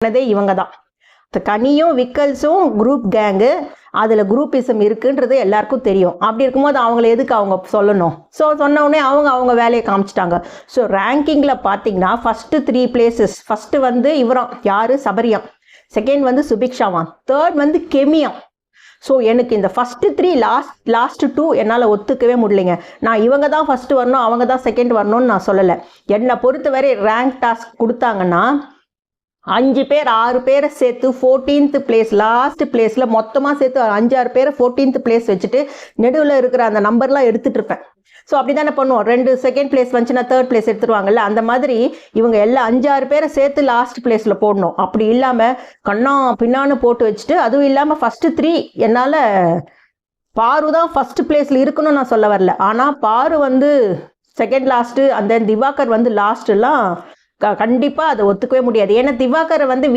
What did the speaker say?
பண்ணதே இவங்க தான் கனியும் விக்கல்ஸும் குரூப் கேங்கு அதில் குரூப்பிசம் இருக்குன்றது எல்லாருக்கும் தெரியும். அப்படி இருக்கும்போது அவங்கள எதுக்கு அவங்க சொல்லணும்? ஸோ சொன்ன உடனே அவங்க அவங்க வேலையை காமிச்சிட்டாங்க. ஸோ ரேங்கிங்கில் பார்த்தீங்கன்னா ஃபஸ்ட்டு த்ரீ பிளேசஸ் ஃபஸ்ட்டு வந்து இவரம். யார்? சபரியம் செகண்ட் வந்து சுபிக்ஷாவான் தேர்ட் வந்து கெமியம் ஸோ எனக்கு இந்த first three last last two என்னால் ஒத்துக்கவே முடியலைங்க. நான் இவங்க தான் ஃபஸ்ட்டு வரணும் அவங்க தான் செகண்ட் வரணும்னு நான் சொல்லலை. என்னை பொறுத்தவரை ரேங்க் டாஸ்க் கொடுத்தாங்கன்னா அஞ்சு பேர் ஆறு பேரை சேர்த்து ஃபோர்டீன்த் பிளேஸ் லாஸ்ட் பிளேஸில் மொத்தமாக சேர்த்து அஞ்சாறு பேரை ஃபோர்டீன்த் பிளேஸ் வச்சுட்டு நெடுவில் இருக்கிற அந்த நம்பர்லாம் எடுத்துட்டு இருப்பேன். ஸோ அப்படி தானே பண்ணுவோம். ரெண்டு செகண்ட் பிளேஸ் வந்துச்சுன்னா தேர்ட் பிளேஸ் எடுத்துருவாங்கல்ல அந்த மாதிரி இவங்க எல்லா அஞ்சாறு பேரை சேர்த்து லாஸ்ட் பிளேஸில் போடணும். அப்படி இல்லாமல் கண்ணா பின்னான்னு போட்டு வச்சுட்டு அதுவும் இல்லாமல் ஃபஸ்ட்டு த்ரீ என்னால் பாரு தான் ஃபஸ்ட்டு பிளேஸில் இருக்கணும்னு நான் சொல்ல வரல. ஆனால் பாரு வந்து செகண்ட் லாஸ்ட்டு அந்த திவாகர் வந்து லாஸ்ட்டுலாம் கண்டிப்பாக அதை ஒத்துக்கவே முடியாது. ஏன்னா திவாகரை வந்து